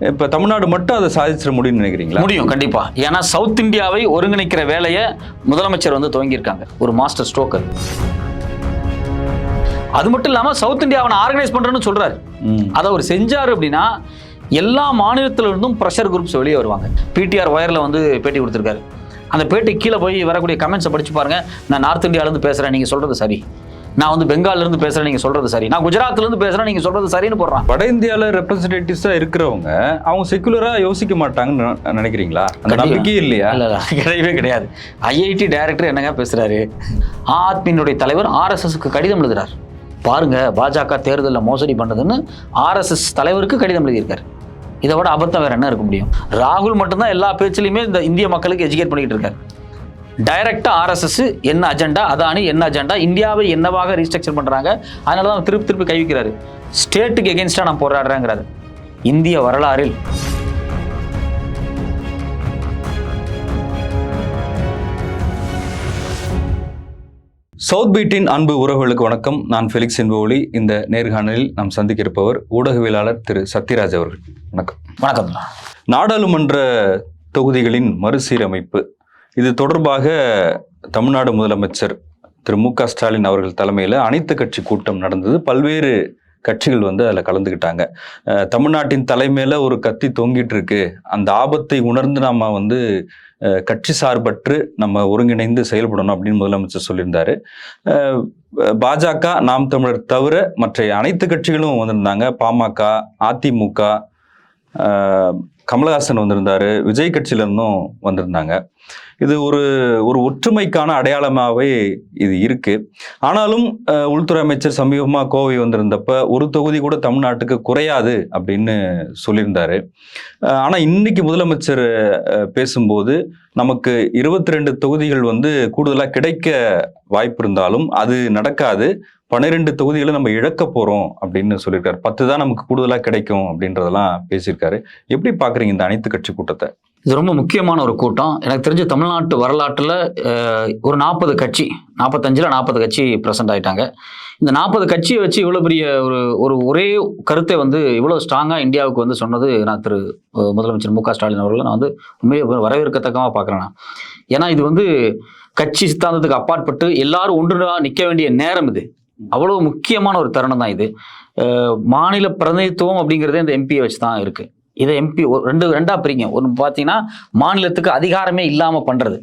இப்போ தமிழ்நாடு மட்டும் அதை சாதிச்சிட முடியும்னு நினைக்கிறீங்களா? முடியும் கண்டிப்பா. ஏன்னா சவுத் இந்தியாவை ஒருங்கிணைக்கிற வேலையை முதலமைச்சர் வந்து துவங்கியிருக்காங்க. ஒரு மாஸ்டர் ஸ்ட்ரோக் அது மட்டும் இல்லாம சவுத் இந்தியாவை ஆர்கனைஸ் பண்றேன்னு சொல்றாரு. ம். அதை அவர் செஞ்சாரு அப்படின்னா எல்லா மாநிலத்தில இருந்தும் ப்ரெஷர் குரூப்ஸ் வெளியே வருவாங்க. பிடிஆர் ஒயர்ல வந்து பேட்டி கொடுத்துருக்காரு. அந்த பேட்டி கீழே போய் வரக்கூடிய கமெண்ட்ஸை படிச்சு பாருங்க. நான் நார்த் இந்தியாவிலேருந்து பேசுறேன் நீங்க சொல்றது சரி. நான் வந்து பெங்கால்ல இருந்து பேசுறேன் நீங்க சொல்றது சரி. நான் குஜராத்ல இருந்து பேசுறேன் நீங்க சொல்றது சரின்னு போடுறான். வட இந்தியாவில் ரெப்ரஸன்டேட்டிவ்ஸாக இருக்கிறவங்க அவங்க செக்குலராக யோசிக்க மாட்டாங்கன்னு நினை- நினைக்கிறீங்களா? அந்த. நம்பிக்கையே இல்லையா? இல்ல இல்ல கிடையவே கிடையாது. ஐஐடி டைரக்டர் என்னங்க பேசுறாரு? ஆத்மியினுடைய தலைவர் ஆர்எஸ்எஸ்க்கு கடிதம் எழுதுறார். பாருங்க பாஜக தேர்தலில் மோசடி பண்ணதுன்னு ஆர்எஸ்எஸ் தலைவருக்கு கடிதம் எழுதியிருக்காரு. இதை விட அபத்தம் வேற என்ன இருக்க முடியும்? ராகுல் மட்டும்தான் எல்லா பேச்சிலையுமே இந்த இந்திய மக்களுக்கு எஜுகேட் பண்ணிக்கிட்டு இருக்காரு. டைரக்டா ஆர்எஸ்எஸ் என்ன அஜெண்டா அதானி என்ன அஜெண்டா இந்தியாவை என்னவாக ரீஸ்ட்ரக்சர் பண்றாங்க அதனால தான் திருப்பி திருப்பி கை வைக்கிறாரு. ஸ்டேட்டுக்கு எகென்ஸ்டா நான் போராடுறேங்கிறாரு. இந்திய வரலாறில். சவுத் பீட்டின் அன்பு உறவுகளுக்கு வணக்கம். நான் ஃபெலிக்ஸ் என்பவொலி இந்த நேர்காணலில் நாம் சந்திக்க இருப்பவர் ஊடகவியலாளர் திரு சத்யராஜ் அவர்கள். வணக்கம். வணக்கம். நாடாளுமன்ற தொகுதிகளின் மறுசீரமைப்பு இது தொடர்பாக தமிழ்நாடு முதலமைச்சர் திரு மு க ஸ்டாலின் அவர்கள் தலைமையில் அனைத்து கட்சி கூட்டம் நடந்தது. பல்வேறு கட்சிகள் வந்து அதில் கலந்துக்கிட்டாங்க தமிழ்நாட்டின் தலைமையில் ஒரு கத்தி தொங்கிட்டு இருக்கு. அந்த ஆபத்தை உணர்ந்து நாம் வந்து கட்சி சார்பற்று நம்ம ஒருங்கிணைந்து செயல்படணும் அப்படின்னு முதலமைச்சர் சொல்லியிருந்தாரு. பாஜக நாம் தமிழர் தவிர மற்ற அனைத்து கட்சிகளும் வந்திருந்தாங்க. பாமக அதிமுக கமலஹாசன் வந்திருந்தாரு விஜய் கட்சியிலேருந்தும் வந்திருந்தாங்க. இது ஒரு ஒரு ஒற்றுமைக்கான அடையாளமாகவே இது இருக்கு. ஆனாலும் அஹ், உள்துறை அமைச்சர் சமீபமா கோவை வந்திருந்தப்ப ஒரு தொகுதி கூட தமிழ்நாட்டுக்கு குறையாது அப்படின்னு சொல்லியிருந்தாரு. ஆனால் இன்னைக்கு முதலமைச்சர் பேசும்போது நமக்கு இருபத்தி ரெண்டு தொகுதிகள் வந்து கூடுதலாக கிடைக்க வாய்ப்பு இருந்தாலும் அது நடக்காது. பன்னிரெண்டு தொகுதிகளை நம்ம இழக்க போகிறோம் அப்படின்னு சொல்லியிருக்காரு. பத்து தான் நமக்கு கூடுதலாக கிடைக்கும் அப்படின்றதெல்லாம் பேசியிருக்காரு. எப்படி பார்க்குறீங்க இந்த அனைத்து கட்சி கூட்டத்தை. இது ரொம்ப முக்கியமான ஒரு கூட்டம். எனக்கு தெரிஞ்ச தமிழ்நாட்டு வரலாற்றில் ஒரு நாற்பது கட்சி நாற்பத்தஞ்சில் நாற்பது கட்சி ப்ரெசென்ட் ஆகிட்டாங்க இந்த நாற்பது கட்சியை வச்சு இவ்வளோ பெரிய ஒரு ஒரு ஒரே கருத்தை வந்து இவ்வளோ ஸ்ட்ராங்காக இந்தியாவுக்கு வந்து சொன்னது நான் திரு முதலமைச்சர் மு க ஸ்டாலின் அவர்களை. நான் வந்து உண்மையை வரவேற்கத்தக்கமாக பார்க்குறேன் நான். ஏன்னா இது வந்து கட்சி சித்தாந்தத்துக்கு அப்பாற்பட்டு எல்லாரும் ஒன்றுனா நிற்க வேண்டிய நேரம் இது. அவ்வளோ முக்கியமான ஒரு தருணம் தான் இது. மாநில பிரதிநிதித்துவம் அப்படிங்கிறதே இந்த எம்பியை வச்சு தான் இருக்குது இதை எம்பி ரெண்டு ரெண்டா பிரிங்க. ஒன்று பார்த்தீங்கன்னா மாநிலத்துக்கு அதிகாரமே இல்லாமல் பண்ணுறது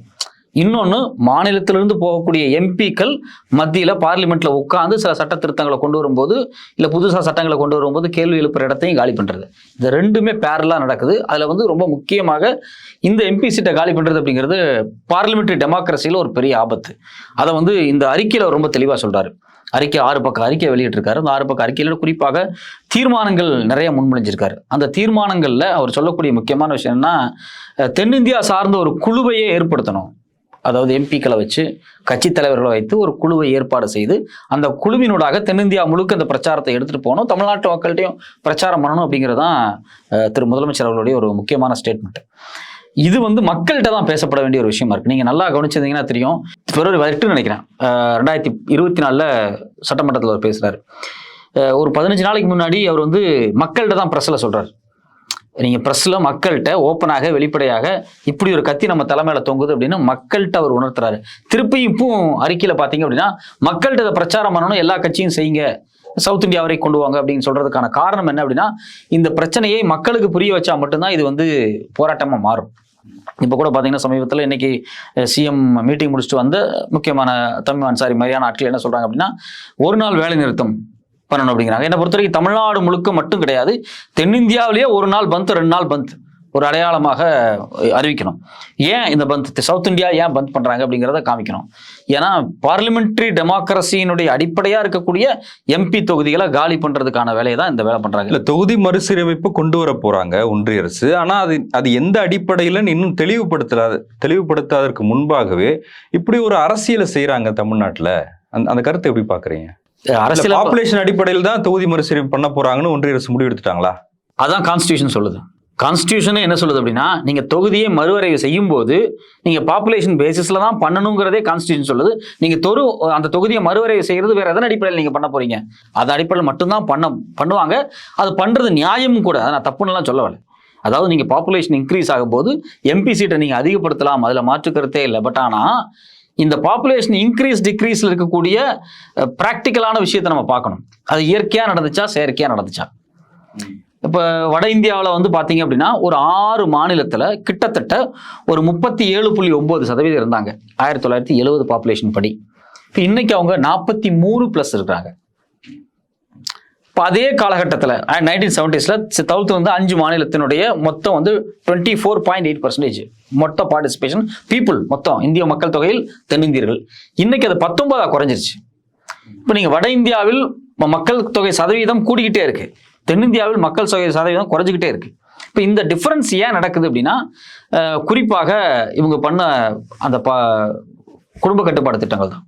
இன்னொன்று மாநிலத்திலிருந்து போகக்கூடிய எம்பிக்கள் மத்தியில் பார்லிமெண்ட்டில் உட்காந்து சில சட்ட திருத்தங்களை கொண்டு வரும்போது இல்லை புதுசாக சட்டங்களை கொண்டு வரும்போது கேள்வி எழுப்புற இடத்தையும் காலி பண்ணுறது இது ரெண்டுமே பேரலாக நடக்குது. அதில் வந்து ரொம்ப முக்கியமாக இந்த எம்பி சீட்டை காலி பண்ணுறது அப்படிங்கிறது பார்லிமெண்ட்ரி டெமோக்ரஸியில் ஒரு பெரிய ஆபத்து. அதை வந்து இந்த அறிக்கையில் ரொம்ப தெளிவாக சொல்கிறாரு அறிக்கை ஆறு பக்கம் அறிக்கை வெளியிட்டிருக்காரு. அந்த ஆறு பக்கம் அறிக்கையில் குறிப்பாக தீர்மானங்கள் நிறைய முன்மொழிஞ்சிருக்காரு. அந்த தீர்மானங்களில் அவர் சொல்லக்கூடிய முக்கியமான விஷயம் என்னன்னா தென்னிந்தியா சார்ந்த ஒரு குழுவையே ஏற்படுத்தணும். அதாவது எம்பிக்களை வச்சு கட்சி தலைவர்களை வைத்து ஒரு குழுவை ஏற்பாடு செய்து அந்த குழுவினூடாக தென்னிந்தியா முழுக்க அந்த பிரச்சாரத்தை எடுத்துகிட்டு போகணும். தமிழ்நாட்டு மக்கள்கிட்டையும் பிரச்சாரம் பண்ணணும் அப்படிங்கிறது தான் திரு முதலமைச்சர் அவர்களுடைய ஒரு முக்கியமான ஸ்டேட்மெண்ட் இது வந்து மக்கள்கிட்ட தான் பேசப்பட வேண்டிய ஒரு விஷயமா இருக்கு. நீங்க நல்லா கவனிச்சிருந்தீங்கன்னா தெரியும். பிப்ரவரி வரட்டுன்னு நினைக்கிறேன். ரெண்டாயிரத்தி இருபத்தி நாலுல சட்டமன்றத்தில் அவர் பேசுறாரு. ஒரு பதினஞ்சு நாளைக்கு முன்னாடி அவர் வந்து மக்கள்கிட்ட தான் ப்ரெஸ்ல சொல்றாரு. நீங்கள் ப்ரெஸ்ஸில் மக்கள்கிட்ட ஓப்பனாக வெளிப்படையாக இப்படி ஒரு கத்தி நம்ம தலைமையில் தொங்குது அப்படின்னு மக்கள்கிட்ட அவர் உணர்த்துறாரு. திருப்பி இப்போ அறிக்கையில் பார்த்தீங்க அப்படின்னா மக்கள்கிட்ட இதை பிரச்சாரம் பண்ணணும் எல்லா கட்சியும் செய்யுங்க. சவுத் இந்தியா வரை கொண்டு வாங்க அப்படின்னு சொல்கிறதுக்கான காரணம் என்ன அப்படின்னா இந்த பிரச்சனையை மக்களுக்கு புரிய வச்சா மட்டும்தான் இது வந்து போராட்டமாக மாறும். இப்போ கூட பார்த்தீங்கன்னா சமீபத்தில் இன்னைக்கு சிஎம் மீட்டிங் முடிச்சுட்டு வந்த முக்கியமான தமிழ் அன்சாரி மாதிரியான ஆட்கள் என்ன சொல்றாங்க அப்படின்னா ஒரு நாள் வேலை நிறுத்தம் பண்ணணும் அப்படிங்கிறாங்க. என்னை பொறுத்த வரைக்கும் தமிழ்நாடு முழுக்க மட்டும் கிடையாது. தென்னிந்தியாவிலேயே ஒரு நாள் பந்த் ரெண்டு நாள் பந்த். ஒரு அடையாளமாக அறிவிக்கணும். ஏன் இந்த பந்த் சவுத் இந்தியா ஏன் பந்த் பண்றாங்க அப்படிங்கிறத காமிக்கணும். ஏன்னா பார்லிமெண்ட்ரி டெமோக்ரஸியினுடைய அடிப்படையா இருக்கக்கூடிய எம்பி தொகுதிகளை காலி பண்றதுக்கான வேலையை தான் இந்த வேலை பண்றாங்க. இல்ல தொகுதி மறுசீரமைப்பு கொண்டு வர போறாங்க ஒன்றிய அரசு. ஆனா அது அது எந்த அடிப்படையில இன்னும் தெளிவுபடுத்தலாத தெளிவுபடுத்தாதற்கு முன்பாகவே இப்படி ஒரு அரசியலை செய்யறாங்க தமிழ்நாட்டுல. அந்த அந்த கருத்தை எப்படி பாக்குறீங்க அரசியல் பாப்புலேஷன் அடிப்படையில் தான் தொகுதி மறுசீரமைப்பு பண்ண போறாங்கன்னு ஒன்றிய அரசு முடிவு எடுத்துட்டாங்களா அதான் கான்ஸ்டியூஷன் சொல்லுது. கான்ஸ்டியூஷனே என்ன சொல்லுது அப்படின்னா நீங்கள் தொகுதியை மறுவரைவு செய்யும் போது நீங்கள் பாப்புலேஷன் பேசிஸில் தான் பண்ணணுங்கிறதே கான்ஸ்டியூஷன் சொல்லுது. நீங்கள் தொரு அந்த தொகுதியை மறுவரைவு செய்கிறது வேறு எதன் அடிப்படையில் நீங்கள் பண்ண போகிறீங்க அது அடிப்படையில் மட்டும்தான் பண்ண பண்ணுவாங்க. அது பண்ணுறது நியாயமும் கூட. அதை நான் தப்புன்னுலாம் சொல்ல வரல. அதாவது நீங்கள் பாப்புலேஷன் இன்க்ரீஸ் ஆகும்போது எம்பி சீட்டை நீங்கள் அதிகப்படுத்தலாம். அதில் மாற்று கருத்தே இல்லை. பட் ஆனால் இந்த பாப்புலேஷன் இன்க்ரீஸ் டிக்ரீஸில் இருக்கக்கூடிய ப்ராக்டிக்கலான விஷயத்தை நம்ம பார்க்கணும். அது இயற்கையாக நடந்துச்சா செயற்கையாக நடந்துச்சா? இப்போ வட இந்தியாவில் வந்து பார்த்தீங்க அப்படின்னா ஒரு ஆறு மாநிலத்தில் கிட்டத்தட்ட ஒரு முப்பத்தி ஏழு புள்ளி ஒம்பது சதவீதம் இருந்தாங்க. ஆயிரத்தி தொள்ளாயிரத்தி எழுபது பாப்புலேஷன் படி. இப்போ இன்னைக்கு அவங்க நாற்பத்தி மூணு ப்ளஸ் இருக்கிறாங்க. இப்போ அதே காலகட்டத்தில் நைன்டீன் செவன்டிஸில் தவிர்த்து வந்து அஞ்சு மாநிலத்தினுடைய மொத்தம் வந்து twenty four point eight percentage மொத்த பார்ட்டிசிபேஷன் பீப்புள் மொத்தம் இந்திய மக்கள் தொகையில் தென்னிந்தியர்கள். இன்னைக்கு அது பத்தொன்பதாக குறைஞ்சிருச்சு. இப்போ நீங்கள் வட இந்தியாவில் மக்கள் தொகை சதவீதம் கூடிக்கிட்டே இருக்கு. தென்னிந்தியாவில் மக்கள் தொகை சதவீதம் குறைஞ்சிக்கிட்டே இருக்கு. இப்போ இந்த டிஃப்ரென்ஸ் ஏன் நடக்குது அப்படின்னா குறிப்பாக இவங்க பண்ண அந்த ப குடும்ப கட்டுப்பாடு திட்டங்கள் தான்.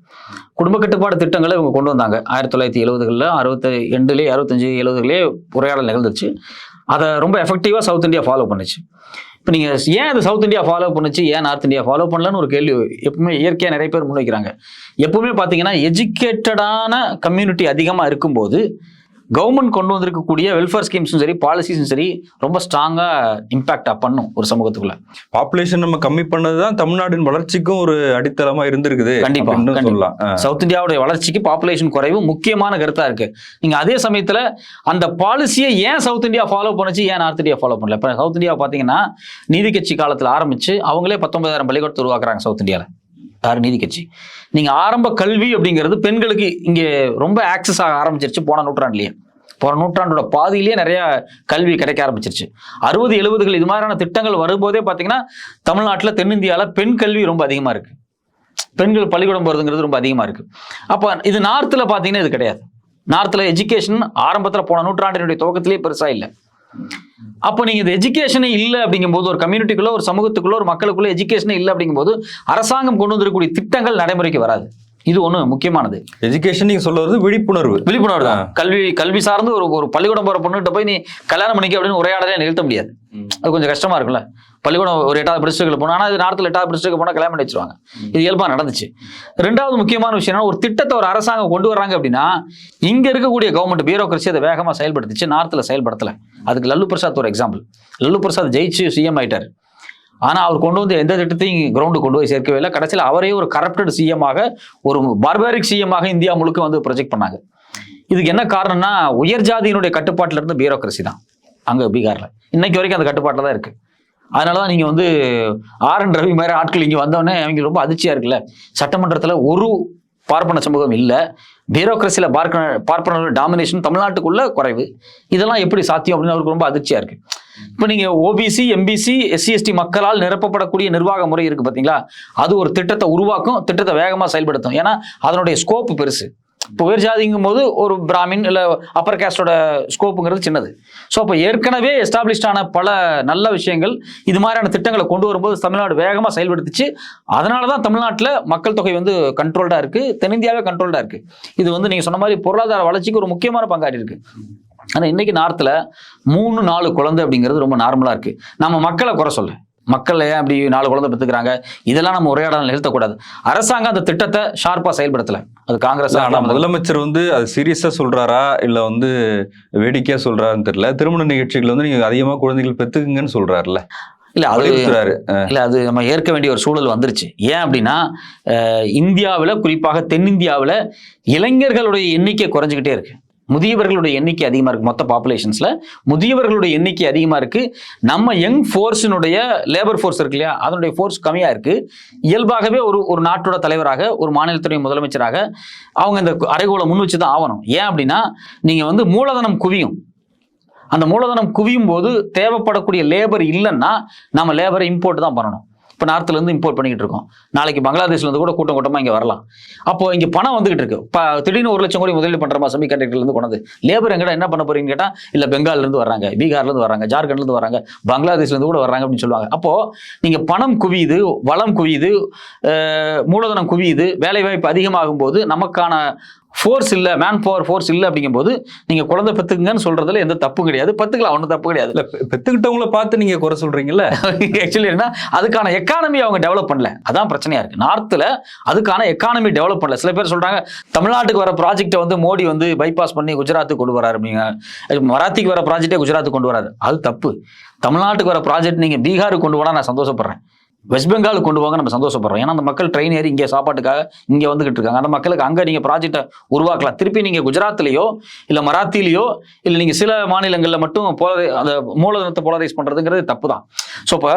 குடும்ப கட்டுப்பாடு திட்டங்களை இவங்க கொண்டு வந்தாங்க. ஆயிரத்தி தொள்ளாயிரத்தி எழுபதுகளில் அறுபத்தி ரெண்டுலேயே அறுபத்தஞ்சு எழுபதுகளே உரையாடல் நிகழ்ந்துச்சு அதை ரொம்ப எஃபெக்டிவாக சவுத் இந்தியா ஃபாலோ பண்ணுச்சு. இப்போ நீங்கள் ஏன் அது சவுத் இந்தியா ஃபாலோ பண்ணுச்சு? ஏன் நார்த் இந்தியா ஃபாலோ பண்ணலன்னு ஒரு கேள்வி எப்பவுமே இயற்கையாக நிறைய பேர் முன்வைக்கிறாங்க. எப்பவுமே பார்த்தீங்கன்னா எஜுகேட்டடான கம்யூனிட்டி அதிகமாக இருக்கும்போது கவர்மெண்ட் கொண்டு வந்திருக்கக்கூடிய வெல்ஃபேர் ஸ்கீம்ஸும் சரி பாலிசிஸும் சரி ரொம்ப ஸ்ட்ராங்காக இம்பாக்டாக பண்ணும் ஒரு சமூகத்துக்குள்ள. பாப்புலேஷன் நம்ம கம்மி பண்ணதுதான் தமிழ்நாட்டின் வளர்ச்சிக்கும் ஒரு அடித்தளமா இருந்திருக்குது கண்டிப்பா, அப்படின்னு கண்டிப்பா. சொல்லலாம். சவுத் இந்தியாவுடைய வளர்ச்சிக்கு பாப்புலேஷன் குறைவு முக்கியமான கருத்தா இருக்கு. நீங்க அதே சமயத்துல அந்த பாலிசியை ஏன் சவுத் இந்தியா ஃபாலோ பண்ணுச்சு ஏன் நார்த் இந்தியா ஃபாலோ பண்ணல? இப்ப சவுத் இந்தியா பாத்தீங்கன்னா நீதி கட்சி காலத்துல ஆரம்பிச்சு அவங்களே பத்தொன்பதாயிரம் பள்ளிக்கூடத்தை உருவாக்குறாங்க சவுத் இந்தியால யார் நீதி கட்சி. நீங்கள் ஆரம்ப கல்வி அப்படிங்கிறது பெண்களுக்கு இங்கே ரொம்ப ஆக்சஸ் ஆக ஆரம்பிச்சிருச்சு. போன நூற்றாண்டுலேயே. போன நூற்றாண்டோட பாதியிலேயே நிறைய கல்வி கிடைக்க ஆரம்பிச்சிருச்சு. அறுபது எழுபதுகள் இது மாதிரியான திட்டங்கள் வரும்போதே பார்த்தீங்கன்னா தமிழ்நாட்டில் தென்னிந்தியாவில் பெண் கல்வி ரொம்ப அதிகமாக இருக்குது பெண்கள் பள்ளிக்கூடம் போகிறதுங்கிறது ரொம்ப அதிகமாக இருக்கு. அப்போ இது நார்த்தில் பார்த்தீங்கன்னா இது கிடையாது. நார்த்தில் எஜுகேஷன் ஆரம்பத்தில் போன நூற்றாண்டினுடைய துவக்கத்திலேயே பெருசாக இல்லை. அப்போ நீங்கள் இந்த எஜுகேஷனே இல்லை அப்படிங்கும்போது ஒரு கம்யூனிட்டிக்குள்ள ஒரு சமூகத்துக்குள்ள ஒரு மக்களுக்குள்ள எஜுகேஷனே இல்லை அப்படிங்கும்போது அரசாங்கம் கொண்டு வந்திருக்கக்கூடிய திட்டங்கள் நடைமுறைக்கு வராது. இது ஒன்று முக்கியமானது. எஜுகேஷன் நீங்க சொல்ல வருது விழிப்புணர்வு. விழிப்புணர்வு தான். கல்வி கல்வி சார்ந்து ஒரு ஒரு பள்ளிக்கூடம் போகிற பொண்ணுகிட்ட போய் நீ கல்யாணம் பண்ணிக்க அப்படின்னு உரையாடலே நிறுத்த முடியாது. அது கொஞ்சம் கஷ்டமா இருக்குல்ல பள்ளிக்கூடம் ஒரு எட்டாவது படிச்சுட்டு போனோம் ஆனால் இது நார்த்தில் எட்டாவது படிச்சுட்டு போனால் கல்யாணம் பண்ணி வச்சிருவாங்க. இது இயல்பாக நடந்துச்சு. ரெண்டாவது முக்கியமான விஷயம் ஒரு திட்டத்தை ஒரு அரசாங்கம் கொண்டு வராங்க அப்படின்னா இங்கே இருக்கக்கூடிய கவர்மெண்ட் பியூரோக்ரஸி அதை வேகமாக செயல்படுத்துச்சு நார்த்தில் செயல்படுத்தலை. அதுக்கு லல்லு பிரசாத் ஒரு எக்ஸாம்பிள் லல்லு பிரசாத் ஜெயிச்சு சிஎம் ஆயிட்டார். ஆனால் அவர் கொண்டு வந்து எந்த திட்டத்தையும் கிரவுண்டு கொண்டு போய் சேர்க்கவே இல்லை. கடைசியில் அவரே ஒரு கரப்டட் சிஎம்மாக ஒரு பார்பாரிக் சிஎம்மாக இந்தியா முழுக்க வந்து ப்ரொஜெக்ட் பண்ணாங்க. இதுக்கு என்ன காரணம்னா உயர் ஜாதியினுடைய கட்டுப்பாட்டில் இருந்து பியூரோக்ரஸி தான். அங்கே பீகாரில். இன்னைக்கு வரைக்கும் அந்த கட்டுப்பாட்டில் தான் இருக்குது அதனாலதான் தான் நீங்கள் வந்து ஆர் என் ரவி மாதிரி ஆட்கள் இங்கே வந்தோடனே அவங்க ரொம்ப அதிர்ச்சியாக இருக்குல்ல. சட்டமன்றத்தில் ஒரு பார்ப்பன சமூகம் இல்லை. பியூரோக்ரஸியில் பார்க்க பார்ப்பன டாமினேஷன் தமிழ்நாட்டுக்குள்ள குறைவு. இதெல்லாம் எப்படி சாத்தியம் அப்படின்னு அவருக்கு ரொம்ப அதிர்ச்சியாக இருக்குது இப்போ நீங்கள் ஓபிசி எம்பிசி எஸ்சி எஸ்டி மக்களால் நிரப்பப்படக்கூடிய நிர்வாக முறை இருக்குது பார்த்தீங்களா அது ஒரு திட்டத்தை உருவாக்கும் திட்டத்தை வேகமாக செயல்படுத்தும். ஏன்னா அதனுடைய ஸ்கோப் பெருசு. இப்போ உயர் ஜாதிங்கும் போது ஒரு பிராமின் இல்லை அப்பர் கேஸ்டோட ஸ்கோப்புங்கிறது சின்னது. ஸோ அப்போ ஏற்கனவே எஸ்டாப்ளிஷ்டான பல நல்ல விஷயங்கள் இது மாதிரியான திட்டங்களை கொண்டு வரும்போது தமிழ்நாடு வேகமாக செயல்படுத்துச்சு. அதனால தான் தமிழ்நாட்டில் மக்கள் தொகை வந்து கண்ட்ரோல்டாக இருக்குது தென்னிந்தியாவே கண்ட்ரோல்டாக இருக்குது இது வந்து நீங்கள் சொன்ன மாதிரி பொருளாதார வளர்ச்சிக்கு ஒரு முக்கியமான பங்காடி இருக்குது ஆனால் இன்றைக்கி நார்த்தில் மூணு நாலு குழந்தை அப்படிங்கிறது ரொம்ப நார்மலாக இருக்குது நம்ம மக்களை குறை சொல்ல. மக்கள் ஏன் அப்படி நாலு குழந்தை பெற்றுக்கிறாங்க? இதெல்லாம் நம்ம உரையாடல் நிறுத்தக்கூடாது. அரசாங்கம் அந்த திட்டத்தை ஷார்ப்பாக செயல்படுத்தலை. அது காங்கிரஸ் ஆனா முதலமைச்சர் வந்து அது சீரியஸா சொல்றாரா? இல்ல வந்து வேடிக்கையா சொல்றாருன்னு தெரியல. திருமண நிகழ்ச்சிகள் வந்து நீங்க அதிகமா குழந்தைகள் பெத்துக்குங்கன்னு சொல்றாருல்ல. இல்லை அது இல்லை அது நம்ம ஏற்க வேண்டிய ஒரு சூழல் வந்துருச்சு. ஏன் அப்படின்னா இந்தியாவில் குறிப்பாக தென்னிந்தியாவில் இளைஞர்களுடைய எண்ணிக்கை குறைஞ்சிக்கிட்டே இருக்கு. முதியவர்களுடைய எண்ணிக்கை அதிகமாக இருக்குது மொத்த பாப்புலேஷன்ஸில் முதியவர்களுடைய எண்ணிக்கை அதிகமாக இருக்குது நம்ம யங் ஃபோர்ஸினுடைய லேபர் ஃபோர்ஸ் இருக்கு இல்லையா? அதனுடைய ஃபோர்ஸ் கம்மியாக இருக்குது இயல்பாகவே ஒரு ஒரு நாட்டோட தலைவராக ஒரு மாநிலத்துடைய முதலமைச்சராக அவங்க இந்த அறைகோலை முன் வச்சு தான் ஆகணும் ஏன் அப்படின்னா நீங்கள் வந்து மூலதனம் குவியும். அந்த மூலதனம் குவியும் போது தேவைப்படக்கூடிய லேபர் இல்லைன்னா நம்ம லேபரை இம்போர்ட் தான் பண்ணணும். இப்போ நார்த்துலேருந்து இம்போர்ட் பண்ணிக்கிட்டு இருக்கோம். நாளைக்கு பங்களாதேஷ்லேருந்து கூட கூட்டம் கூட்டமாக இங்கே வரலாம். அப்போ இங்கே பணம் வந்துகிட்டு இருக்கு. இப்போ திடீர்னு ஒரு லட்சம் கோடி முதலீடு பண்ணுறமா செமி கண்டக்டர்லேருந்து கொண்டது லேபர் எங்கடா என்ன பண்ண போறீங்கன்னு கேட்டால் இல்லை பெங்கால்லேருந்து வர்றாங்க பீகார்லேருந்து வராங்க ஜார்க்கண்ட்லேருந்து வராங்க பங்களாதேஷ்லேருந்து கூட வர்றாங்க அப்படின்னு சொல்லுவாங்க. அப்போது நீங்கள் பணம் குவியுது வளம் குவியுது மூலதனம் குவியுது வேலைவாய்ப்பு அதிகமாகும் போது நமக்கான ஃபோர்ஸ் இல்லை மேன் பவர் ஃபோர்ஸ் இல்லை அப்படிங்கும்போது நீங்கள் குழந்தை பெற்றுக்குங்கன்னு சொல்றதுல எந்த தப்பும் கிடையாது. பத்துக்கலாம் ஒன்றும் தப்பு கிடையாது. இல்ல பெ- பெத்துக்கிட்டவங்கள பார்த்து நீங்க குறை சொல்றீங்கல்ல? ஆக்சுவலி என்ன அதுக்கான எக்கானமி அவங்க டெவலப் பண்ணல. அதான் பிரச்சனையா இருக்கு. நார்த்தில் அதுக்கான எக்கானமி டெவலப் பண்ணல. சில பேர் சொல்றாங்க தமிழ்நாட்டுக்கு வர ப்ராஜெக்ட்டை வந்து மோடி வந்து பைபாஸ் பண்ணி குஜராத்துக்கு கொண்டு வராரு அப்படிங்க மராத்திக்கு வர ப்ராஜெக்டே குஜராத்துக்கு கொண்டு வராரு அது தப்பு. தமிழ்நாட்டுக்கு வர ப்ராஜெக்ட் நீங்க பீகாருக்கு கொண்டு போனா நான் சந்தோஷப்படுறேன். வெஸ்ட் பெங்காலுக்கு கொண்டு போங்க நம்ம சந்தோஷப்படுறோம். ஏன்னா அந்த மக்கள் ட்ரெயின் ஏறி இங்கே சாப்பாட்டுக்காக இங்கே வந்துகிட்டு இருக்காங்க. அந்த மக்களுக்கு அங்கே நீங்கள் ப்ராஜெக்டை உருவாக்கலாம். திருப்பி நீங்கள் குஜராத்லேயோ இல்லை மராத்திலேயோ இல்லை நீங்கள் சில மாநிலங்களில் மட்டும் போலரை அந்த மூலதனத்தை போலரைஸ் பண்ணுறதுங்கிறது தப்பு தான் ஸோ இப்போ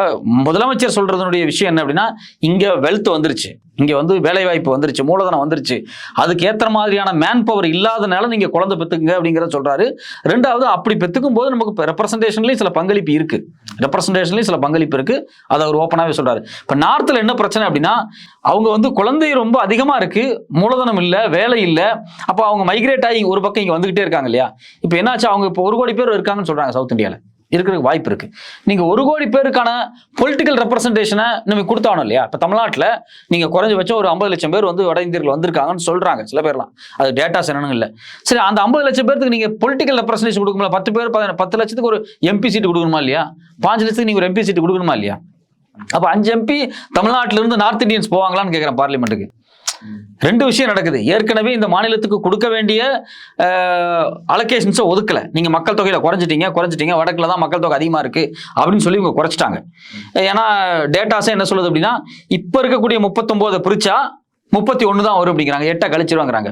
முதலமைச்சர் சொல்கிறதுனுடைய விஷயம் என்ன அப்படின்னா இங்கே வெல்த் வந்துருச்சு. இங்கே வந்து வேலைவாய்ப்பு வந்துருச்சு மூலதனம் வந்துருச்சு. அதுக்கு ஏற்ற மாதிரியான மேன் பவர் இல்லாதனால நீங்கள் குழந்தை பெற்றுக்குங்க அப்படிங்கிறத சொல்கிறாரு ரெண்டாவது அப்படி பெற்றுக்கும் போது நமக்கு ரெப்ரசன்டேஷன்லேயும் சில பங்களிப்பு இருக்குது ரெப்ரசன்டேஷன்லேயும் சில பங்களிப்பு இருக்குது அதை அவர் ஓப்பனாகவே சொல்றாரு. இப்போ நார்த்தில் என்ன பிரச்சனை அப்படின்னா அவங்க வந்து குழந்தை ரொம்ப அதிகமாக இருக்கு மூலதனம் இல்லை வேலை இல்லை அப்போ அவங்க மைக்ரேட் ஆகி ஒரு பக்கம் இங்கே வந்துகிட்டே இருக்காங்க இல்லையா? இப்போ என்னாச்சு? அவங்க இப்போ ஒரு கோடி பேர் இருக்காங்கன்னு சொல்றாங்க சவுத் இந்தியாவில் இருக்கிறதுக்கு வாய்ப்பு இருக்கு. நீங்க ஒரு கோடி பேருக்கான பொலிட்டிக்கல் ரெப்ரஸன்டேஷனை நம்ம கொடுத்தானோ இல்லையா? இப்போ தமிழ்நாட்டில் நீங்க குறைஞ்சபட்சம் ஒரு ஐம்பது லட்சம் பேர் வந்து வட இந்தியர்கள் வந்திருக்காங்கன்னு சொல்றாங்க சில பேர்லாம். அது டேட்டாஸ் என்னன்னு இல்லை. சரி அந்த ஐம்பது லட்சம் பேருக்கு நீங்க பொலிட்டிக்கல் ரெப்ரஸன்டேஷன் கொடுக்கணும்ல? பத்து பேர் பதின- பத்து லட்சத்துக்கு ஒரு எம்பி சீட்டு கொடுக்கணுமா இல்லையா? பாஞ்சு லட்சத்துக்கு நீங்க ஒரு எம்பி சீட்டு கொடுக்கணுமா இல்லையா? அப்போ அஞ்சு எம்பி தமிழ்நாட்டில இருந்து நார்த் இந்தியன்ஸ் போவாங்களான்னு கேட்குறேன் பார்லிமெண்ட்டுக்கு ரெண்டு விஷயம் நடக்குது. ஏற்கனவே இந்த மாநிலத்துக்கு கொடுக்க வேண்டிய அலோகேஷன்ஸை ஒதுக்கலை. நீங்கள் மக்கள் தொகையில் குறைஞ்சிட்டீங்க குறைஞ்சிட்டீங்க வடக்கில் தான் மக்கள் தொகை அதிகமாக இருக்கு அப்படின்னு சொல்லி இவங்க குறைச்சிட்டாங்க. ஏன்னா டேட்டாஸே என்ன சொல்லுது அப்படின்னா இப்போ இருக்கக்கூடிய முப்பத்தொம்போதை பிரிச்சா முப்பத்தி ஒன்று தான் வரும் அப்படிங்கிறாங்க. எட்டை கழிச்சிருவாங்கிறாங்க.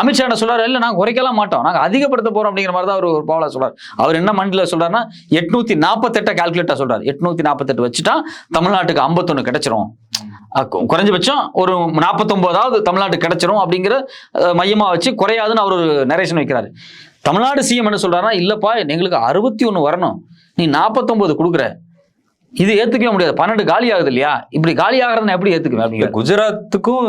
அமித்ஷா என்ன சொல்றாரு இல்லை நாங்கள் குறைக்கலாம் மாட்டோம். நாங்கள் அதிகப்படுத்த போறோம் அப்படிங்கிற மாதிரி தான் அவர் ஒரு பாவலா சொல்றாரு. அவர் என்ன மண்டியில் சொல்றாருன்னா எட்நூத்தி நாற்பத்தெட்டை கால்குலேட்டா சொல்றாரு. எட்நூத்தி நாற்பத்தெட்டு வச்சுட்டா தமிழ்நாட்டுக்கு ஐம்பத்தொன்னு கிடைச்சிரும். குறைஞ்சபட்சம் ஒரு நாற்பத்தொம்போதாவது தமிழ்நாட்டுக்கு கிடைச்சிரும் அப்படிங்கிற மையமாக மையமா வச்சு குறையாதுன்னு அவர் ஒரு நரேஷன் வைக்கிறாரு. தமிழ்நாடு சிஎம் என்ன சொல்றாருன்னா இல்லப்பா எங்களுக்கு அறுபத்தி ஒன்று வரணும். நீ நாற்பத்தொம்போது கொடுக்குற. இது ஏத்துக்கவே முடியாது. பன்னெண்டு காலி ஆகுது இல்லையா? இப்படி காலி ஆகிறத நான் எப்படி ஏத்துக்குவேன் அப்படிங்கிற? குஜராத்துக்கும்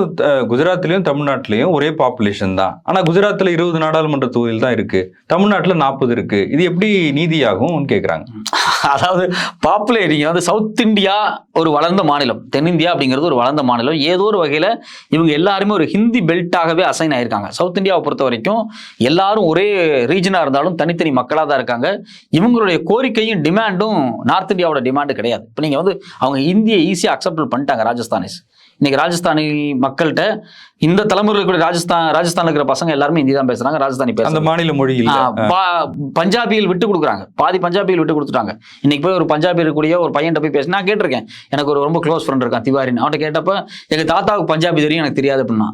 குஜராத்லயும் தமிழ்நாட்டிலயும் ஒரே பாப்புலேஷன் தான். ஆனா குஜராத்ல இருபது நாடாளுமன்ற தொகுதியில் தான் இருக்கு. தமிழ்நாட்டுல நாற்பது இருக்கு. இது எப்படி நீதியாகும் கேக்குறாங்க. அதாவது பாப்புலே நீங்க வந்து சவுத் இந்தியா ஒரு வளர்ந்த மாநிலம். தென்னிந்தியா அப்படிங்கிறது ஒரு வளர்ந்த மாநிலம். ஏதோ ஒரு வகையில இவங்க எல்லாருமே ஒரு ஹிந்தி பெல்ட்டாகவே அசைன் ஆயிருக்காங்க. சவுத் இந்தியாவை பொறுத்த வரைக்கும் எல்லாரும் ஒரே ரீஜனா இருந்தாலும் தனித்தனி மக்களாக தான் இருக்காங்க. இவங்களுடைய கோரிக்கையும் டிமாண்டும் நார்த் இந்தியாவோட டிமாண்டு கிடையாது. இப்போ நீங்க வந்து அவங்க இந்தியை ஈஸியாக அக்செப்ட் பண்ணிட்டாங்க ராஜஸ்தானிஸ் இன்னைக்கு ராஜஸ்தானி மக்கள்கிட்ட இந்த தலைமுறையில் இருக்கக்கூடிய ராஜஸ்தான் ராஜஸ்தான்ல இருக்கிற பசங்க எல்லாருமே ஹிந்தி தான் பேசுறாங்க ராஜஸ்தானி அந்த பேசுறாங்க மாநில மொழி இல்ல. ஆ, பா- பஞ்சாபியில் விட்டு கொடுக்குறாங்க. பாதி பஞ்சாபியில் விட்டு கொடுத்துட்டாங்க. இன்னைக்கு போய் ஒரு பஞ்சாபி இருக்கக்கூடிய ஒரு பையன்கிட்ட போய் பேசி நான் கேட்டிருக்கேன். எனக்கு ஒரு ரொம்ப க்ளோஸ் ஃப்ரெண்ட் இருக்கான் திவாரின்னு. அவன்கிட்ட கேட்டப்ப எங்க தாத்தாவுக்கு பஞ்சாபி தெரியும் எனக்கு தெரியாது அப்படின்னா.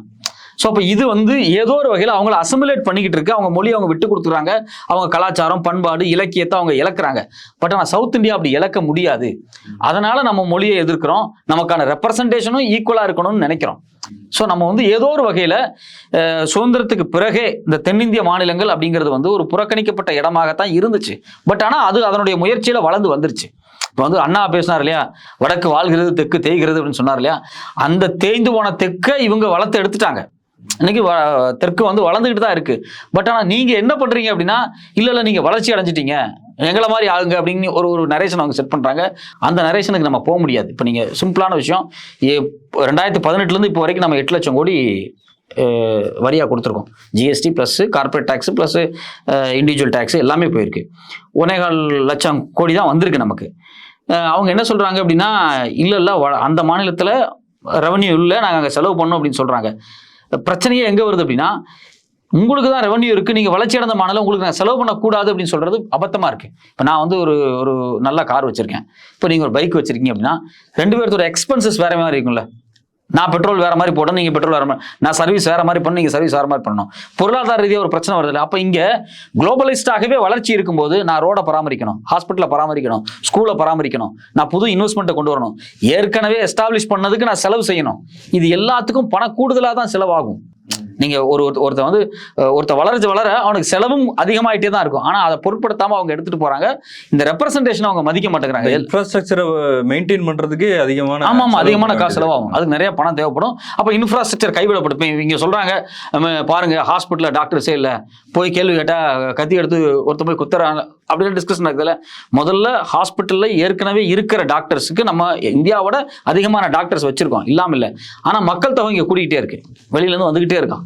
ஸோ அப்போ இது வந்து ஏதோ ஒரு வகையில் அவங்கள அசமிலேட் பண்ணிக்கிட்டு இருக்கு. அவங்க மொழி அவங்க விட்டு கொடுத்துறாங்க அவங்க கலாச்சாரம் பண்பாடு இலக்கியத்தை அவங்க இழக்கிறாங்க. பட் ஆனால் சவுத் இந்தியா அப்படி இழக்க முடியாது. அதனால நம்ம மொழியை எதிர்க்கிறோம். நமக்கான ரெப்ரசன்டேஷனும் ஈக்குவலாக இருக்கணும்னு நினைக்கிறோம். ஸோ நம்ம வந்து ஏதோ ஒரு வகையில் சுதந்திரத்துக்கு பிறகே இந்த தென்னிந்திய மாநிலங்கள் அப்படிங்கிறது வந்து ஒரு புறக்கணிக்கப்பட்ட இடமாகத்தான் இருந்துச்சு. பட் ஆனால் அது அதனுடைய முயற்சியில் வளர்ந்து வந்துருச்சு. இப்போ வந்து அண்ணா பேசினார் இல்லையா? வடக்கு வாழ்கிறது தெற்கு தேய்கிறது அப்படின்னு சொன்னார் இல்லையா? அந்த தேய்ந்து போன தெற்கை இவங்க வளர்த்து எடுத்துட்டாங்க. இன்னைக்கு வ- தெற்கு வந்து வளர்ந்துக்கிட்டு தான் இருக்கு. பட் ஆனால் நீங்க என்ன பண்றீங்க அப்படின்னா இல்லை இல்லை நீங்க வளர்ச்சி அடைஞ்சிட்டீங்க. எங்களை மாதிரி ஆளுங்க அப்படின்னு ஒரு ஒரு நரேஷன் அவங்க செட் பண்ணுறாங்க அந்த நரேஷனுக்கு நம்ம போக முடியாது. இப்போ நீங்கள் சிம்பிளான விஷயம். ஏ- ரெண்டாயிரத்தி பதினெட்டுலேருந்து இப்போ வரைக்கும் நம்ம எட்டு லட்சம் கோடி வரியாக கொடுத்துருக்கோம். GST plus corporate tax plus individual tax எல்லாமே போயிருக்கு. ஒன்னேகால் லட்சம் கோடி தான் வந்திருக்கு நமக்கு. அவங்க என்ன சொல்கிறாங்க அப்படின்னா இல்லை இல்லை வ- அந்த மாநிலத்தில் ரெவன்யூ இல்லை நாங்கள் அங்கே செலவு பண்ணோம் அப்படின்னு சொல்கிறாங்க பிரச்சனையே எங்கே வருது அப்படின்னா உங்களுக்கு தான் ரெவன்யூ இருக்குது நீங்கள் வளர்ச்சி அடைந்த மாநிலம் உங்களுக்கு நான் செலவு பண்ணக்கூடாது அப்படின்னு சொல்கிறது அபத்தமாக இருக்குது இப்போ நான் வந்து ஒரு ஒரு நல்ல கார் வச்சுருக்கேன். இப்போ நீங்கள் ஒரு பைக் வச்சுருக்கீங்க அப்படின்னா ரெண்டு பேர்த்தோட எக்ஸ்பென்சஸ் வேற மாதிரி இருக்கும்ல. நான் பெட்ரோல் வேற மாதிரி போடணும் நீங்கள் பெட்ரோல் வேற மாதிரி நான் சர்வீஸ் வேற மாதிரி பண்ணணும் நீங்கள் சர்வீஸ் வேற மாதிரி பண்ணணும். பொருளாதார ரீதியாக ஒரு பிரச்சனை வருது அப்போ இங்கே குளோபலைஸ்டாகவே வளர்ச்சி இருக்கும்போது நான் ரோடை பராமரிக்கணும் ஹாஸ்பிட்டலை பராமரிக்கணும் ஸ்கூலை பராமரிக்கணும் நான் புது இன்வெஸ்ட்மெண்ட்டை கொண்டு வரணும். ஏற்கனவே எஸ்டாப்ளிஷ் பண்ணதுக்கு நான் செலவு செய்யணும். இது எல்லாத்துக்கும் பணம் கூடுதலாக தான் செலவாகும். நீங்க ஒரு ஒருத்த- வந்து அஹ், ஒருத்தன் வளர்ச்சி வளர அவனுக்கு செலவும் அதிகமாயிட்டே தான் இருக்கும். ஆனா அதை பொருட்படுத்தாம அவங்க எடுத்துட்டு போறாங்க. இந்த ரெப்ரசன்டேஷன் அவங்க மதிக்க மாட்டேங்கிறாங்க. இன்ஃப்ராஸ்ட்ரக்சரை மெயின்டைன் பண்றதுக்கு அதிகமான ஆமா ஆமா அதிகமான காசு செலவாகும். அதுக்கு நிறைய பணம் தேவைப்படும். அப்ப இன்ஃப்ராஸ்ட்ரக்சர் கைவிடப்படும். இப்ப இங்க சொல்றாங்க நம்ம பாருங்க ஹாஸ்பிட்டல்ல டாக்டர்ஸே இல்ல போய் கேள்வி கேட்டா கத்தி எடுத்து ஒருத்த போய் குத்துறாங்க. அப்படின்னு டிஸ்கஷன் இருக்குதுல்ல முதல்ல ஹாஸ்பிட்டல்ல ஏற்கனவே இருக்கிற டாக்டர்ஸுக்கு நம்ம இந்தியாவோட அதிகமான டாக்டர்ஸ் வச்சிருக்கோம். இல்லாம இல்ல. ஆனா மக்கள் தொகை இங்க கூடிக்கிட்டே இருக்கு. வெளியில இருந்து வந்துகிட்டே இருக்கான்.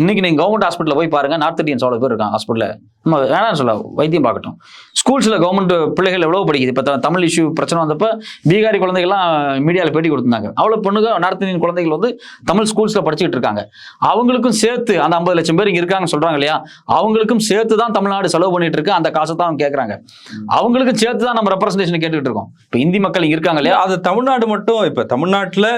இன்னைக்கு நீங்கள் கவர்மெண்ட் ஹாஸ்பிட்டலில் போய் பாருங்க நார்த் இந்தியன்ஸ் அவ்வளோ பேர் இருக்காங்க ஹாஸ்பிட்டலில் நம்ம வேணாம்னு சொல்ல வைத்தியம் பார்க்கட்டும். ஸ்கூல்ஸில் கவர்மெண்ட் பிள்ளைகள் எவ்வளோ படிக்குது. இப்போ தமிழ் இஷ்யூ பிரச்சனை வந்தப்போ பீகாரி குழந்தைகள்லாம் மீடியாவில் பேட்டி கொடுத்துருந்தாங்க. அவ்வளோ பொண்ணுங்க நார்த் இந்தியன் குழந்தைகள் வந்து தமிழ் ஸ்கூல்ஸில் படிச்சுட்டு இருக்காங்க. அவங்களுக்கும் சேர்த்து அந்த ஐம்பது லட்சம் பேர் இங்கே இருக்காங்கன்னு சொல்கிறாங்க இல்லையா? அவங்களுக்கும் சேர்த்து தான் தமிழ்நாடு செலவு பண்ணிட்டு இருக்கு. அந்த காசை தான் அவங்க கேட்குறாங்க அவங்களுக்கும் சேர்த்து தான் நம்ம ரெப்ரஸன்டேஷன் கேட்டுக்கிட்டு இருக்கோம். இப்போ இந்தி மக்கள் இங்கே இருக்காங்க இல்லையா? அது தமிழ்நாடு மட்டும் இப்ப தமிழ்நாட்டுல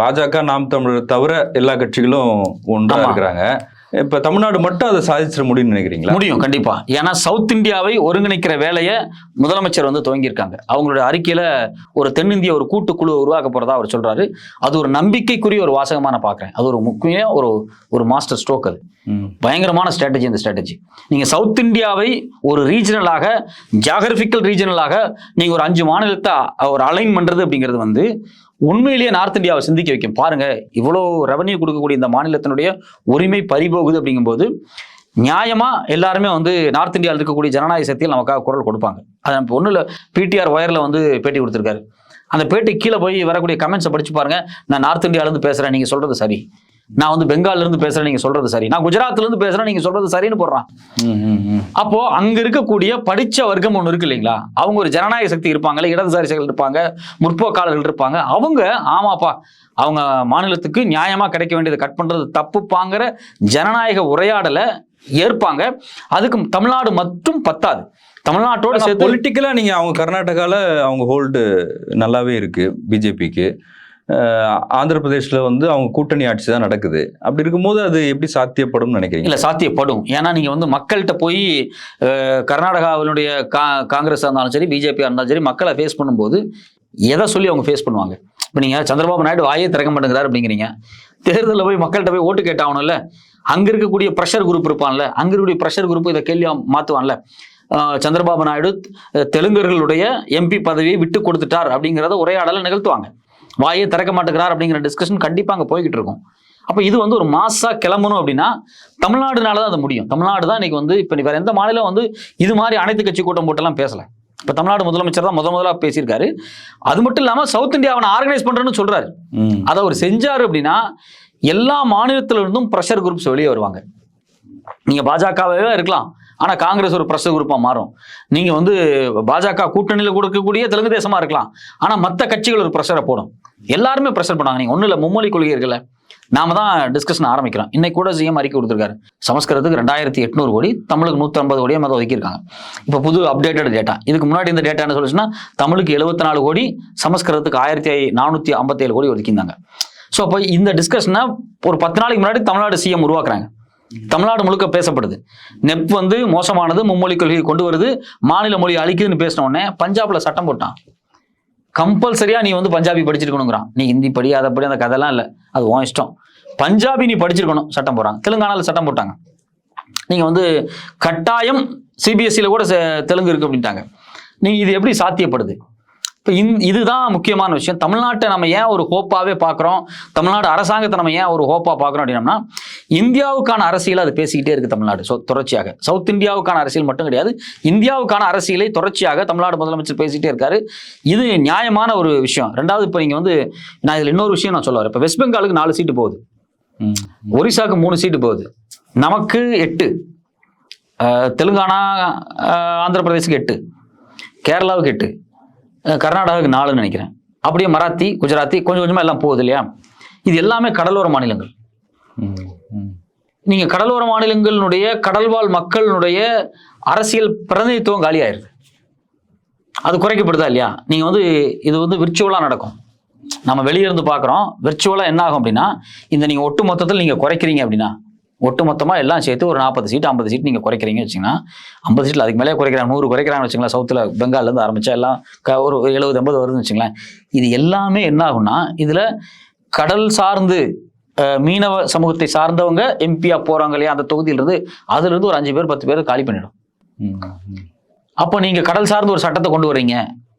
பாஜக நாம் தமிழர் தவிர எல்லா கட்சிகளும் ஒன்று ஆமா. இருக்கிறாங்க. இப்ப தமிழ்நாடு மட்டும் அதை சாதிச்சிட முடியும்னு நினைக்கிறீங்களா? முடியும் கண்டிப்பா. ஏன்னா சவுத் இந்தியாவை ஒருங்கிணைக்கிற வேலையை முதலமைச்சர் வந்து துவங்கியிருக்காங்க. அவங்களுடைய அறிக்கையில ஒரு தென்னிந்திய ஒரு கூட்டுக்குழு உருவாக்க போறதா அவர் சொல்றாரு. அது ஒரு நம்பிக்கைக்குரிய ஒரு வாசகமா நான் பார்க்கறேன். அது ஒரு முக்கிய ஒரு ஒரு மாஸ்டர் ஸ்ட்ரோக் அது. பயங்கரமான ஸ்ட்ராட்டஜி இந்த ஸ்ட்ராட்டஜி நீங்க சவுத் இந்தியாவை ஒரு ரீஜனலாக ஜாகிரபிக்கல் ரீஜனலாக நீங்க ஒரு அஞ்சு மாநிலத்தை ஒரு அலைன் பண்றது அப்படிங்கிறது வந்து உண்மையிலேயே நார்த் இந்தியாவை சிந்திக்க வைக்கும். பாருங்க இவ்வளோ ரெவன்யூ கொடுக்கக்கூடிய இந்த மாநிலத்தினுடைய உரிமை பறிபோகுது அப்படிங்கும்போது நியாயமா எல்லாருமே வந்து நார்த் இந்தியாவில் இருக்கக்கூடிய ஜனநாயக சக்தியில் நமக்காக குரல் கொடுப்பாங்க. அது நம்ம ஒன்றும் இல்லை பிடிஆர் ஒயரில் வந்து பேட்டி கொடுத்துருக்காரு. அந்த பேட்டி கீழே போய் வரக்கூடிய கமெண்ட்ஸை படிச்சு பாருங்க. நான் நார்த் இந்தியாவிலேருந்து பேசுகிறேன் நீங்கள் சொல்றது சரி. நான் வந்து பெங்கால்ல இருந்து பேசுறேன் நீங்க சொல்றது சரி. நான் குஜராத்ல இருந்து பேசுறேன் நீங்க சொல்றது சரின்னு போடுறான். அப்போ அங்க இருக்கக்கூடிய படிச்ச வர்க்கம் ஒன்று இருக்கு இல்லைங்களா? அவங்க ஒரு ஜனநாயக சக்தி இருப்பாங்கல்ல இடதுசாரிகள் இருப்பாங்க முற்போக்காளர்கள் இருப்பாங்க. அவங்க ஆமாப்பா அவங்க மாநிலத்துக்கு நியாயமா கிடைக்க வேண்டியதை கட் பண்றது தப்புப்பாங்கிற ஜனநாயக உரையாடலை ஏற்பாங்க. அதுக்கு தமிழ்நாடு மட்டும் பத்தாது. தமிழ்நாட்டோட பொலிட்டிக்கலா நீங்க அவங்க கர்நாடகால அவங்க ஹோல்டு நல்லாவே இருக்கு பிஜேபிக்கு ஆந்திர பிரதேஷ்ல வந்து அவங்க கூட்டணி ஆட்சி தான் நடக்குது. அப்படி இருக்கும்போது அது எப்படி சாத்தியப்படும்னு நினைக்கிறீங்க? இல்லை சாத்தியப்படும். ஏன்னா நீங்கள் வந்து மக்கள்கிட்ட போய் கர்நாடகாவினுடைய கா காங்கிரஸாக இருந்தாலும் சரி பிஜேபியாக இருந்தாலும் சரி மக்களை ஃபேஸ் பண்ணும்போது எதை சொல்லி அவங்க ஃபேஸ் பண்ணுவாங்க? இப்போ நீங்கள் சந்திரபாபு நாயுடு வாயே திறக்க மாட்டேங்கிறார் அப்படிங்கிறீங்க. தேர்தலில் போய் மக்கள்கிட்ட போய் ஓட்டு கேட்டாகணும்ல? அங்கே இருக்கக்கூடிய ப்ரெஷர் குரூப் இருப்பான்ல? அங்கே இருக்கக்கூடிய ப்ரெஷர் குரூப் இதை கேள்வியாக மாற்றுவான்ல சந்திரபாபு நாயுடு தெலுங்கர்களுடைய எம்பி பதவியை விட்டு கொடுத்துட்டார் அப்படிங்கிறத உரையாடலை நிகழ்த்துவாங்க. வாயே திறக்க மாட்டேங்கிறார் அப்படிங்கிற டிஸ்கஷன் கண்டிப்பா அங்க போய்கிட்டு இருக்கும். அப்போ இது வந்து ஒரு மாசா கிளம்பணும் அப்படின்னா தமிழ்நாடுனால தான் அது முடியும். தமிழ்நாடு தான் இன்னைக்கு வந்து இப்போ வேற எந்த மாநிலம் வந்து இது மாதிரி அனைத்து கட்சி கூட்டம் போட்டெல்லாம் பேசல. இப்போ தமிழ்நாடு முதலமைச்சர் தான் முத முதலாக பேசியிருக்காரு. அது மட்டும் இல்லாமல் சவுத் இந்தியாவை ஆர்கனைஸ் பண்றேன்னு சொல்றாரு. ம். அதை அவர் செஞ்சாரு அப்படின்னா எல்லா மாநிலத்தில இருந்தும் ப்ரெஷர் குரூப்ஸ் வெளியே வருவாங்க. நீங்க பாஜகவே இருக்கலாம். ஆனால் காங்கிரஸ் ஒரு ப்ரெஷர் குரூப்பாக மாறும். நீங்க வந்து பாஜக கூட்டணியில் கொடுக்கக்கூடிய தெலுங்கு தேசமாக இருக்கலாம். ஆனால் மற்ற கட்சிகள் ஒரு ப்ரெஷரை போடும். எல்லாருமே ப்ரெஷர் பண்ணாங்க நீங்கள் ஒன்றும் இல்லை மும்மொழி கொள்கை இருக்குல்ல நாம தான் டிஸ்கஷன் ஆரம்பிக்கிறோம். இன்னைக்கு கூட சிஎம் அறிக்கை கொடுத்துருக்காரு. சமஸ்கிருதத்துக்கு ரெண்டாயிரத்தி எட்நூறு கோடி தமிழுக்கு நூற்றி ஐம்பது கோடியே மொத்தம் ஒதுக்கியிருக்காங்க. இப்போ புது அப்டேட்டட் டேட்டா இதுக்கு முன்னாடி இந்த டேட்டா என்ன சொல்லுச்சுன்னா தமிழுக்கு எழுபத்தி நாலு கோடி சமஸ்கிருதத்துக்கு ஆயிரத்தி நானூற்றி ஐம்பத்தேழு கோடி ஒதுக்கியிருந்தாங்க. ஸோ அப்போ இந்த டிஸ்கஷனை ஒரு பத்து நாளைக்கு முன்னாடி தமிழ்நாடு சிஎம் உருவாக்குறாங்க. தமிழ்நாடு முழுக்க பேசப்படுது. நெப் வந்து மோசமானது மும்மொழி கொள்கையை கொண்டு வருது மாநில மொழி அழிக்குதுன்னு பேசின உடனே பஞ்சாப்ல சட்டம் போட்டான். கம்பல்சரியா நீ வந்து பஞ்சாபி படிச்சிருக்கணுங்கிறான். நீ ஹிந்தி படி அதை படி அந்த கதைலாம் இல்லை. அது உன் இஷ்டம். பஞ்சாபி நீ படிச்சிருக்கணும் சட்டம் போடுறாங்க தெலுங்கானால சட்டம் போட்டாங்க. நீங்கள் வந்து கட்டாயம் சிபிஎஸ்சியில் கூட தெலுங்கு இருக்கு அப்படின்ட்டாங்க. நீங்கள் இது எப்படி சாத்தியப்படுது? இப்போ இந் இதுதான் முக்கியமான விஷயம். தமிழ்நாட்டை நம்ம ஏன் ஒரு ஹோப்பாவே பார்க்குறோம் தமிழ்நாடு அரசாங்கத்தை நம்ம ஏன் ஒரு ஹோப்பாக பார்க்குறோம் அப்படின்னம்னா இந்தியாவுக்கான அரசியல் அது பேசிக்கிட்டே இருக்கு தமிழ்நாடு ஸோ தொடர்ச்சியாக. சவுத் இந்தியாவுக்கான அரசியல் மட்டும் கிடையாது. இந்தியாவுக்கான அரசியலை தொடர்ச்சியாக தமிழ்நாடு முதலமைச்சர் பேசிக்கிட்டே இருக்காரு. இது நியாயமான ஒரு விஷயம். ரெண்டாவது இப்போ நீங்கள் வந்து நான் இதில் இன்னொரு விஷயம் நான் சொல்ல வரேன். இப்போ வெஸ்ட் பெங்காலுக்கு நாலு சீட்டு போகுது. ம். ஒரிசாக்கு மூணு சீட்டு போகுது. நமக்கு எட்டு. தெலுங்கானா ஆந்திர பிரதேசுக்கு எட்டு. கேரளாவுக்கு எட்டு. கர்நாடகாவுக்கு நாலுன்னு நினைக்கிறேன். அப்படியே மராத்தி குஜராத்தி கொஞ்சம் கொஞ்சமாக எல்லாம் போகுது இல்லையா? இது எல்லாமே கடலோர மாநிலங்கள். நீங்கள் கடலோர மாநிலங்களினுடைய கடல்வாழ் மக்களினுடைய அரசியல் பிரதிநிதித்துவம் காலியாயிருது. அது குறைக்கப்படுதா இல்லையா? நீங்கள் வந்து இது வந்து விர்ச்சுவலாக நடக்கும். நம்ம வெளியே இருந்து பார்க்குறோம் விர்ச்சுவலாக என்ன ஆகும் அப்படின்னா இந்த நீங்கள் ஒட்டு மொத்தத்தில் நீங்கள் குறைக்கிறீங்க அப்படின்னா ஒட்டு மொத்தமாக எல்லாம் சேர்த்து ஒரு நாற்பது சீட் ஐம்பது சீட் நீங்கள் குறைக்கிறீங்க வச்சிங்கன்னா ஐம்பது சீட்டில் அதுக்கு மேலே குறைக்கிறாங்க நூறு குறைக்கிறாங்கன்னு வச்சுங்களேன் சவுத்தில் பெங்கால்லேருந்து ஆரம்பிச்சா எல்லாம் க- ஒரு எழுபது எண்பது வருதுன்னு வச்சுங்களேன். இது எல்லாமே என்ன ஆகும்னா இதில் கடல் சார்ந்து மீனவ சமூகத்தை சார்ந்தவங்க எம்பியா போறாங்க இல்லையா அந்த தொகுதியிலிருந்து அதுல இருந்து ஒரு அஞ்சு பேர் பத்து பேர் காலி பண்ணிடும். அப்போ நீங்க கடல் சார்ந்த ஒரு சட்டத்தை கொண்டு வர்றீங்க.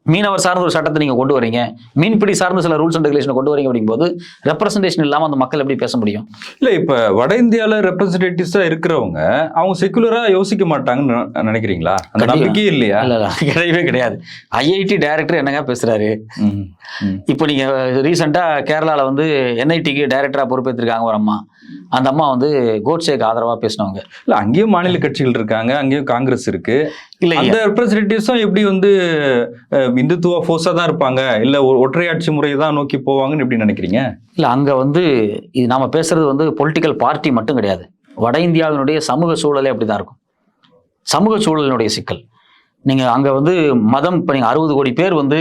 மீனவர் சார்ந்த ஒரு சட்டத்தை நீங்க கொண்டு வர்றீங்க மீன்பிடி சார்ந்த சில ரூல்ஸ் அண்ட் ரெகுலேஷன் கொண்டு வரீங்க அப்படிங்கும்போது ரெப்ரசன்டேஷன் இல்லாம அந்த மக்கள் எப்படி பேச முடியும் இல்ல இப்ப வட இந்தியால ரெப்ரசன்டேட்டிவ்ஸா இருக்கிறவங்க அவங்க செக்குலரா யோசிக்க மாட்டாங்கன்னு நினைக்கிறீங்களா அந்த. நம்பிக்கையே இல்லையா இல்ல கிடையவே கிடையாது ஐஐடி டைரக்டர் என்னங்க. ம். இப்போ நீங்க ரீசெண்டா கேரளால வந்து என்ஐடிக்கு டைரக்டரா பொறுப்பேற்றிருக்காங்க ஒரு அம்மா அந்த அம்மா வந்து கோட்சேக்கு ஆதரவாக பேசினவங்க. இல்ல அங்கேயும் மாநில கட்சிகள் இருக்காங்க அங்கேயும் காங்கிரஸ் இருக்கு. இல்லை அந்த ரெப்ரஸன்டேட்டிவ்ஸும் எப்படி வந்து இந்துத்துவ ஃபோர்ஸா தான் இருப்பாங்க? இல்ல ஒற்றையாட்சி முறையை தான் நோக்கி போவாங்கன்னு எப்படி நினைக்கிறீங்க? இல்லை அங்கே வந்து இது நாம பேசுறது வந்து பொலிட்டிக்கல் பார்ட்டி மட்டும் கிடையாது. வட இந்தியாவினுடைய சமூக சூழலே அப்படி தான் இருக்கும். சமூக சூழலினுடைய சிக்கல். நீங்கள் அங்கே வந்து மதம் இப்போ நீங்கள் அறுபது கோடி பேர் வந்து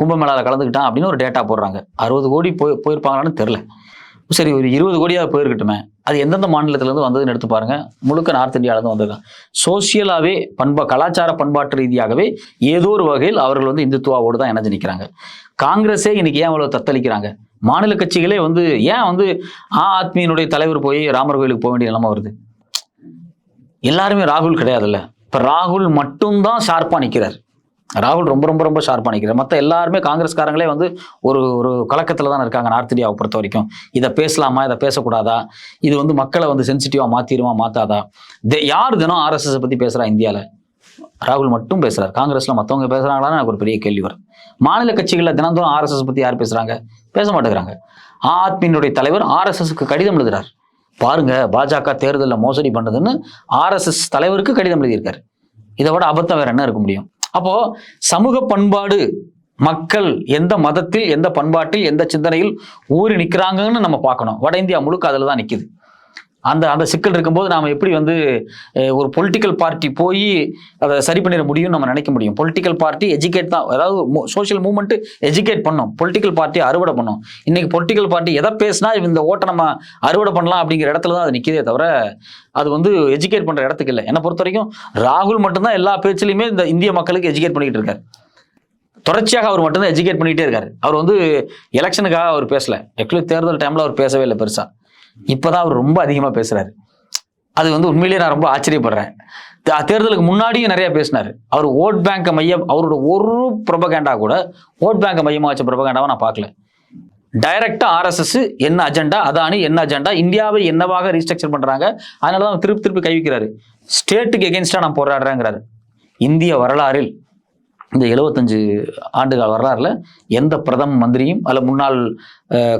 கும்பமேளாவில் கலந்துக்கிட்டான் அப்படின்னு ஒரு டேட்டா போடுறாங்க. அறுபது கோடி போய் போயிருப்பாங்களான்னு தெரில சரி ஒரு இருபது கோடியாக போயிருக்கட்டுமே. அது எந்தெந்த மாநிலத்திலேருந்து வந்ததுன்னு எடுத்து பாருங்க. முழுக்க நார்த் இந்தியாவிலேருந்து வந்திருக்காங்க சோசியலாகவே பண்பா கலாச்சார பண்பாட்டு ரீதியாகவே ஏதோ ஒரு வகையில் அவர்கள் வந்து இந்துத்துவாவோடு தான் இணைஞ்சு நிற்கிறாங்க காங்கிரஸே இன்னைக்கு ஏன் அவ்வளோ தத்தளிக்கிறாங்க? மாநில கட்சிகளே வந்து ஏன் வந்து ஆ ஆத்மியினுடைய தலைவர் போய் ராமர் கோயிலுக்கு போக வேண்டிய நிலைமை வருது? எல்லாருமே ராகுல் கிடையாதுல்ல. இப்போ ராகுல் மட்டும்தான் ஷார்ப்பாக நிற்கிறார் ராகுல் ரொம்ப ரொம்ப ரொம்ப ஷார்ப்பாக நிற்கிறார் மற்ற எல்லாருமே காங்கிரஸ்காரங்களே வந்து ஒரு ஒரு கலக்கத்தில் தான் இருக்காங்க நார்த் இந்தியாவை பொறுத்த வரைக்கும். இதை பேசலாமா? இதை பேசக்கூடாதா? இது வந்து மக்களை வந்து சென்சிட்டிவாக மாற்றிடுமா மாற்றாதா தே- யார் தினம் ஆர்எஸ்எஸ் பற்றி பேசுகிறா இந்தியாவில் ராகுல் மட்டும் பேசுகிறார் காங்கிரஸில் மற்றவங்க பேசுகிறாங்களான்னு எனக்கு ஒரு பெரிய கேள்வி வரும். மாநில கட்சிகளில் தினந்தோறும் ஆர்எஸ்எஸ் பற்றி யார் பேசுகிறாங்க பேச மாட்டேங்கிறாங்க. ஆத்மியினுடைய தலைவர் ஆர்எஸ்எஸ்க்கு கடிதம் எழுதுறார். பாருங்க பாஜக தேர்தலில் மோசடி பண்ணுதுன்னு ஆர்எஸ்எஸ் தலைவருக்கு கடிதம் எழுதியிருக்காரு. இதை விட அபத்தம் வேற என்ன இருக்க முடியும்? அப்போ சமூக பண்பாடு மக்கள் எந்த மதத்தில் எந்த பண்பாட்டில் எந்த சிந்தனையில் ஊறி நிற்கிறாங்கன்னு நம்ம பார்க்கணும். வட இந்தியா முழுக்க அதில் தான் நிற்கிது அந்த அந்த சிக்கல் இருக்கும்போது நாம் எப்படி வந்து ஒரு பொலிட்டிக்கல் பார்ட்டி போய் அதை சரி பண்ணிட முடியும்னு நம்ம நினைக்க முடியும். பொலிட்டிக்கல் பார்ட்டி எஜுகேட் தான். அதாவது சோஷியல் மூவ்மெண்ட் எஜுகேட் பண்ணும். பொலிட்டிக்கல் பார்ட்டி அறுவடை பண்ணும். இன்னைக்கு பொலிட்டிக்கல் பார்ட்டி எதை பேசினா இந்த ஓட்டை நம்ம அறுவடை பண்ணலாம் அப்படிங்கிற இடத்துல தான் அது நிற்கிதே தவிர அது வந்து எஜுகேட் பண்ணுற இடத்துக்கு இல்லை. என்னை பொறுத்த வரைக்கும் ராகுல் மட்டும்தான் எல்லா பேச்சிலையுமே இந்த இந்திய மக்களுக்கு எஜுகேட் பண்ணிக்கிட்டு இருக்காரு. தொடர்ச்சியாக அவர் மட்டும்தான் எஜுகேட் பண்ணிகிட்டே இருக்காரு. அவர் வந்து எலெக்ஷனுக்காக அவர் பேசலை. ஆக்சுவலி தேர்தல் டைமில் அவர் பேசவே இல்லை பெருசாக இப்போதான் அவர் ரொம்ப அதிகமாக பேசுறாரு. அது வந்து உண்மையிலேயே நான் ரொம்ப ஆச்சரியப்படுறேன். தேர்தலுக்கு முன்னாடியும் நிறைய பேசினார். அவர் ஓட் பேங்கை மையம் அவரோட ஒரு ப்ரொபகேண்டா கூட ஓட் பேங்கை மையமாக வச்ச ப்ரொபகேண்டாவை நான் பார்க்கல. டைரக்டா ஆர்எஸ்எஸ் என்ன அஜெண்டா அதானி என்ன அஜெண்டா இந்தியாவை என்னவாக ரீஸ்ட்ரக்சர் பண்றாங்க அதனால தான் திருப்பி திருப்பி கைவிக்கிறாரு ஸ்டேட்டுக்கு எகென்ஸ்டா நான் போராடுறேங்கிறாரு. இந்திய வரலாறில் இந்த 75 ஆண்டுகால வரலாறுல எந்த பிரதம மந்திரியும் அல்ல முன்னாள்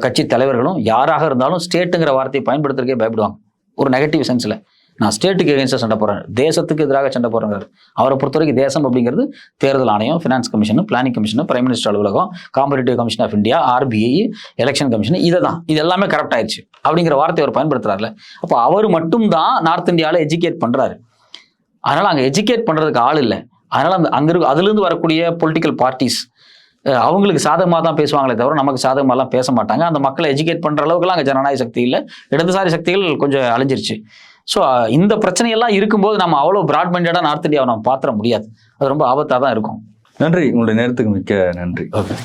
கட்சி தலைவர்களும் யாராக இருந்தாலும் ஸ்டேட்டுங்கிற வார்த்தையை பயன்படுத்துறதுக்கே பயப்படுவாங்க. ஒரு நெகட்டிவ் சென்ஸில் நான் ஸ்டேட்டுக்கு எகேன்ஸ்டாக சண்டை போடுறேன். தேசத்துக்கு எதிராக சண்டை போடுறாரு அவரை பொறுத்த வரைக்கும் தேசம் அப்படிங்கிறது தேர்தல் ஆணையம் finance commission planning commission prime minister அலுவலகம் competitive commission of India RBI election commission இதை தான் இது எல்லாமே கரெக்ட் ஆயிடுச்சு அப்படிங்கிற வார்த்தையை அவர் பயன்படுத்துறாருல. அப்போ அவர் மட்டும்தான் நார்த் இந்தியாவில் எஜுகேட் பண்ணுறாரு அதனால் அங்கே எஜுகேட் பண்ணுறதுக்கு ஆள் இல்லை. அதனால அந்த அங்க இருக்கு அதுலேருந்து வரக்கூடிய பொலிட்டிக்கல் பார்ட்டிஸ் அவங்களுக்கு சாதகமாக தான் பேசுவாங்களே தவிர நமக்கு சாதகமாலாம் பேச மாட்டாங்க. அந்த மக்களை எஜுகேட் பண்ற அளவுக்குலாம் அங்கே ஜனநாயக சக்தி இல்லை. இடதுசாரி சக்திகள் கொஞ்சம் அழிஞ்சிருச்சு. ஸோ இந்த பிரச்சனையெல்லாம் இருக்கும்போது நம்ம அவ்வளோ பிராட்மெண்டடாக நார்த் இந்தியாவை நம்ம பாத்திர முடியாது. அது ரொம்ப ஆபத்தாக தான் இருக்கும். நன்றி. உங்களுடைய நேரத்துக்கு மிக்க நன்றி. ஓகே